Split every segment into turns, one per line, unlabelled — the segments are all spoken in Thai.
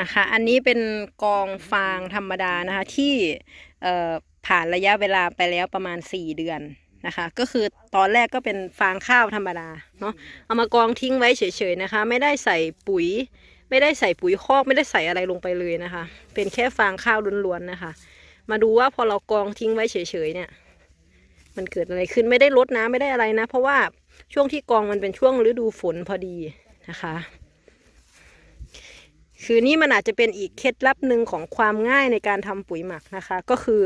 นะคะ อันนี้เป็นกองฟางธรรมดานะคะ ที่ผ่านระยะเวลาไปแล้วประมาณ4เดือนนะคะ ก็คือตอนแรกก็เป็นฟางข้าวธรรมดาเนาะเอามากองทิ้งไว้เฉยๆนะคะ ไม่ได้ใส่ปุ๋ย ไม่ได้ใส่ปุ๋ยคอกไม่ได้ใส่อะไรลงไปเลยนะคะ เป็นแค่ฟางข้าวล้วนๆนะคะ มาดูว่าพอเรากองทิ้งไว้เฉยๆเนี่ย มันเกิดอะไรขึ้นไม่ได้ลดน้ำไม่ได้อะไรนะ เพราะว่า ช่วงที่กองมันเป็นช่วงฤดูฝนพอดีนะคะ คือนี่มันอาจจะเป็นอีกเคล็ดลับหนึ่งของความง่ายในการทำปุ๋ยหมักนะคะ ก็คือ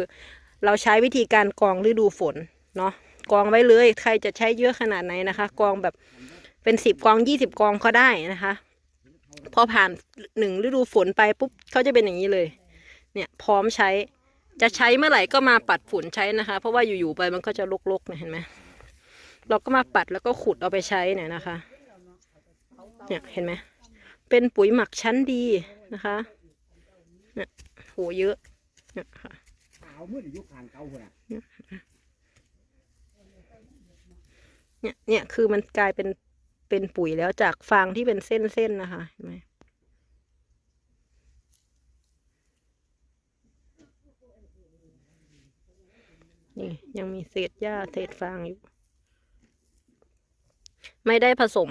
เราใช้วิธีการกองฤดูฝนเนาะกองไว้เลยใครจะใช้เยอะขนาดไหนนะคะ กองแบบเป็นสิบกองยี่สิบกองก็ได้นะคะ พอผ่านหนึ่งฤดูฝนไปปุ๊บเขาจะเป็นอย่างนี้เลย เนี่ยพร้อมใช้จะใช้เมื่อไหร่ก็มาปัดฝุ่นใช้นะคะ เพราะว่าอยู่ๆไปมันก็จะลกๆเนี่ยเห็นไหม เราก็มาปัดแล้วก็ขุดเอาไปใช้เนี่ยนะคะ เนี่ยเห็นไหมเป็นปุ๋ยหมักชั้นดีนะคะเนี่ยโหเยอะเนี่ยค่ะ
ขาวมืดอยู่ข้างเก่าพุ่นน่ะ
เนี่ยเนี่ยคือมันกลายเป็นเป็นปุ๋ยแล้วจากฟางที่เป็นเส้นๆนะคะเห็นไหมนี่ยังมีเศษหญ้าเศษฟางอยู่ ไม่ได้ผสม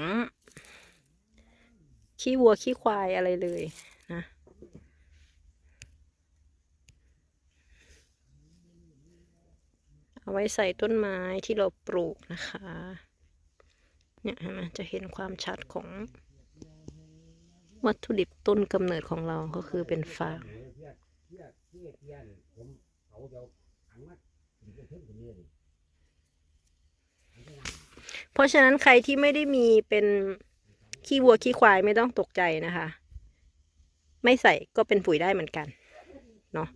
ขี้วัวขี้ควายอะไรเลยนะ เอาไว้ใส่ต้นไม้ที่เราปลูกนะคะ เนี่ยเห็นไหมจะเห็นความชัดของวัตถุดิบต้นกำเนิดของเราก็คือเป็นฟาง
เที่ย
เพราะฉะนั้นใครที่ไม่ได้มีเป็นขี้วัวขี้ควายไม่ต้องตกใจนะคะ ไม่ใส่ก็เป็นปุ๋ยได้เหมือนกันเนาะ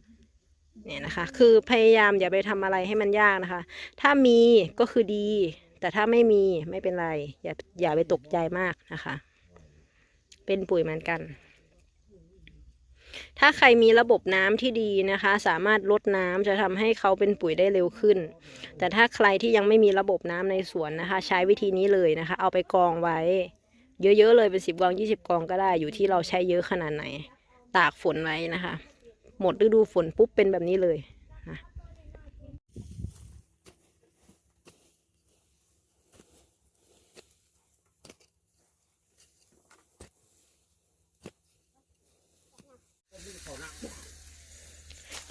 เนี่ยนะคะ คือพยายามอย่าไปทำอะไรให้มันยากนะคะ ถ้ามีก็คือดี แต่ถ้าไม่มีไม่เป็นไร อย่าอย่าไปตกใจมากนะคะ เป็นปุ๋ยเหมือนกัน ถ้าใครมีระบบน้ำที่ดีนะคะ สามารถลดน้ำจะทำให้เขาเป็นปุ๋ยได้เร็วขึ้น แต่ถ้าใครที่ยังไม่มีระบบน้ำในสวนนะคะ ใช้วิธีนี้เลยนะคะ เอาไปกองไว้ เยอะๆเลยเป็นสิบกองยี่สิบกองก็ได้อยู่ที่เราใช้เยอะขนาดไหน ตากฝนไว้นะคะ หมดฤดูฝนปุ๊บเป็นแบบนี้เลยนะ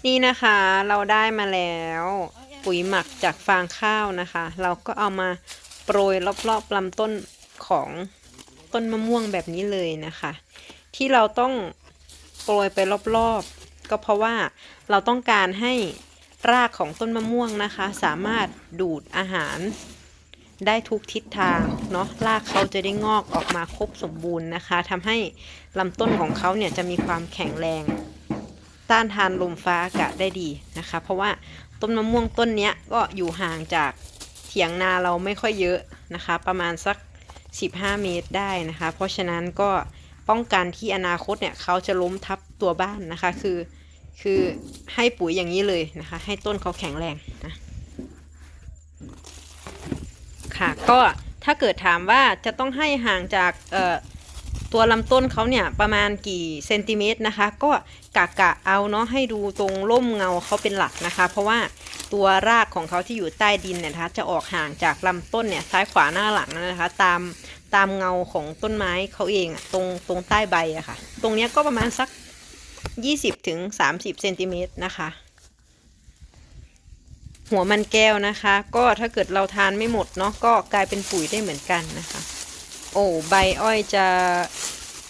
นี่นะคะเราได้มาแล้วปุ๋ยหมักจากฟางข้าวนะคะ เราก็เอามาโปรยรอบๆลำต้นของต้นมะม่วงแบบนี้เลยนะคะ ที่เราต้องโปรยไปรอบๆ ก็เพราะว่าเราต้องการให้รากของต้นมะม่วงนะคะ สามารถดูดอาหารได้ทุกทิศทางเนาะรากเขาจะได้งอกออกมาครบสมบูรณ์นะคะทำให้ลำต้นของเขาเนี่ยจะมีความแข็งแรง ต้านทานลมฟ้าอากาศได้ดีนะคะ เพราะว่าต้นมะม่วงต้นนี้ก็อยู่ห่างจากเถียงนาเราไม่ค่อยเยอะนะคะ ประมาณสัก 15 เมตรได้นะคะ เพราะฉะนั้นก็ป้องกันที่อนาคตเนี่ยเขาจะล้มทับตัวบ้านนะคะ คือคือให้ปุ๋ยอย่างนี้เลยนะคะ ให้ต้นเขาแข็งแรงนะค่ะก็ถ้าเกิดถามว่าจะต้องให้ห่างจากเอ่อ ตัวลำต้นเขาเนี่ยประมาณกี่เซนติเมตรนะคะ ก็กะกะเอาเนาะให้ดูตรงร่มเงาเขาเป็นหลักนะคะ เพราะว่าตัวรากของเขาที่อยู่ใต้ดินเนี่ยนะคะ จะออกห่างจากลำต้นเนี่ยซ้ายขวาหน้าหลังนะคะ ตามตามเงาของต้นไม้เขาเองอะตรงตรงใต้ใบอะค่ะ ตรงเนี้ยก็ประมาณสัก20ถึงเซนติเมตรนะคะ หัวมันแก้วนะคะ ก็ถ้าเกิดเราทานไม่หมดเนาะก็กลายเป็นปุ๋ยได้เหมือนกันนะคะ โอ้ใบอ้อยจะ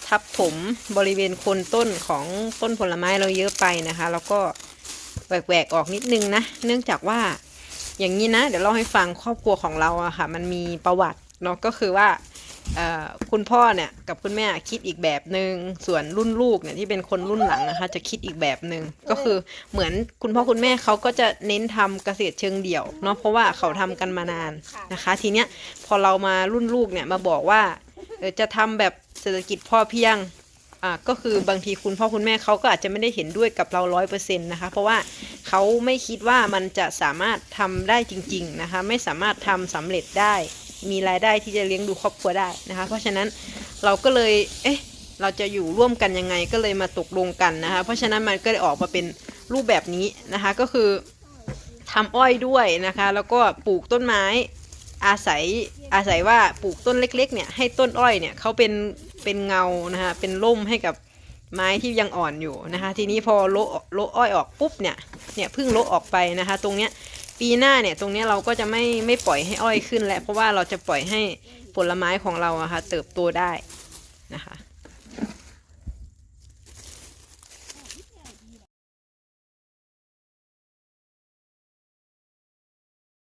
ทับถมบริเวณโคนต้นของต้นผลไม้เราเยอะไปนะคะ แล้วก็แหวกๆออกนิดนึงนะ เนื่องจากว่าอย่างนี้นะ เดี๋ยวเล่าให้ฟังครอบครัวของเราอะค่ะ มันมีประวัติเนาะก็คือว่า คุณพ่อเนี่ยกับคุณแม่คิดอีกแบบหนึง่งส่วนรุ่นลูกเนี่ยที่เป็นคนรุ่นหลังนะคะ จะคิดอีกแบบหนึง่งก็คือเหมือนคุณพ่อคุณแม่เขาก็จะเน้นทำเกษตรเชิงเดี่ยวเนาะเพราะว่าเขาทำกันมานานนะคะ ทีเนี้ยพอเรามารุ่นลูกเนี่ยมาบอกว่าเออจะทำแบบเศรษฐกิจพอเพียงอ่าก็คือบางทีคุณพ่อคุณแม่เขาก็อาจจะไม่ได้เห็นด้วยกับเราร้อยเปอร์เซ็นต์นะคะ เพราะว่าเขาไม่คิดว่ามันจะสามารถทำได้จริง ๆนะคะ ไม่สามารถทำสำเร็จได้ มีรายได้ที่จะเลี้ยงดูครอบครัวได้นะคะ เพราะฉะนั้นเราก็เลย เอ๊ะ เราจะอยู่ร่วมกันยังไงก็เลยมาตกลงกันนะคะ เพราะฉะนั้นมันก็เลยออกมาเป็นรูปแบบนี้นะคะ ก็คือทำอ้อยด้วยนะคะ แล้วก็ปลูกต้นไม้อาศัยอาศัยว่าปลูกต้นเล็ก ๆ เนี่ยให้ต้นอ้อยเนี่ยเขาเป็นเป็นเงานะคะเป็นร่มให้กับไม้ที่ยังอ่อนอยู่นะคะ ทีนี้พอโลโลอ้อยออกปุ๊บเนี่ยเนี่ยเพิ่งโลออกไปนะคะ ตรงเนี้ย ปีหน้าเนี่ยตรงนี้เราก็จะไม่ไม่ปล่อยให้อ้อยขึ้นแล้วเพราะว่าเราจะปล่อยให้ผลไม้ของเราอะค่ะเติบโตได้นะคะ